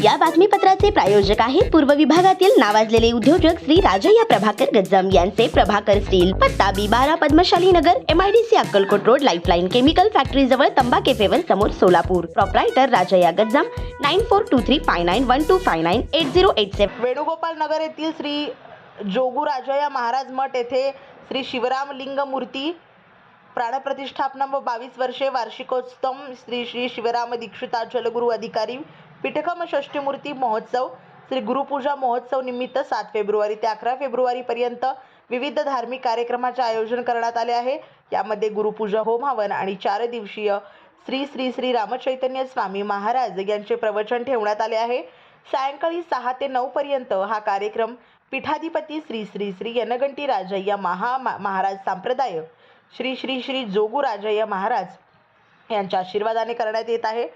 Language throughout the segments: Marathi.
या बातमीपत्राचे प्रायोजक आहेत पूर्व विभागातील नावाजलेले उद्योजक श्री राजय्या प्रभाकर गज्जम यांचे प्रभाकर स्टील पत्ता बी बारा Padmashali Nagar MIDC Akkalkot road lifeline chemical factory जवळ तंबा केफेवर समोर Solapur. Proprietor Rajayya Gajjam nine four two three five nine one two five nine eight zero eight seven Venugopal Nagar येथील श्री जोगुराजया महाराज मठ येथे श्री शिवराम लिंग मूर्ती प्राणप्रतिष्ठापना व बावीस वर्षे वार्षिकोत्सव श्री श्री शिवराम दीक्षिता जलगुरू अधिकारी पिठकम षष्टीमूर्ती महोत्सव श्री गुरुपूजा महोत्सव निमित्त सात फेब्रुवारी ते अकरा फेब्रुवारीपर्यंत विविध धार्मिक कार्यक्रमाचे आयोजन करण्यात आले आहे. यामध्ये गुरुपूजा होम हवन आणि चार दिवसीय श्री श्री श्री रामचैतन्य स्वामी महाराज यांचे प्रवचन ठेवण्यात आले आहे. सायंकाळी सहा ते नऊ पर्यंत हा कार्यक्रम पीठाधिपती श्री श्री श्री यनगंटी राजय्या महा महाराज सांप्रदाय श्री श्री श्री जोगू राजय्या महाराज यांच्या आशीर्वादाने करण्यात येत आहे.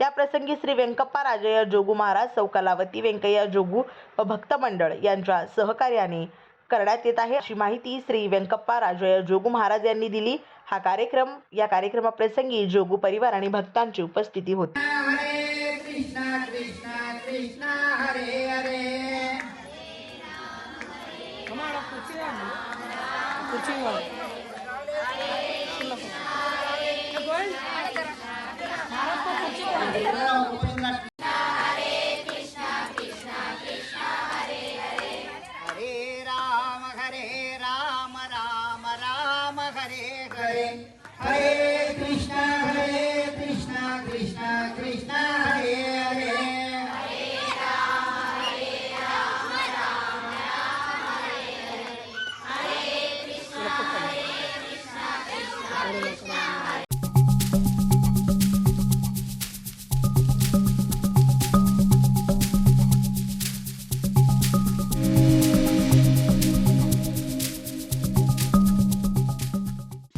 या प्रसंगी श्री व्यंकप्पा राजय जोगू महाराज सौ कलावती व्यंकय्या जोगू व भक्त मंडळ यांच्या सहकार्याने करण्यात येत आहे. अशी माहिती श्री व्यंकप्पा राजय जोगू महाराज यांनी दिली. हा कार्यक्रम या कार्यक्रमाप्रसंगी जोगू परिवार आणि भक्तांची उपस्थिती होती. हरे कृष्णा कृष्णा कृष्णा हरे हरे. हरे हरे हरे हरे कृष्णा हरे कृष्णा कृष्णा कृष्णा हरे हरे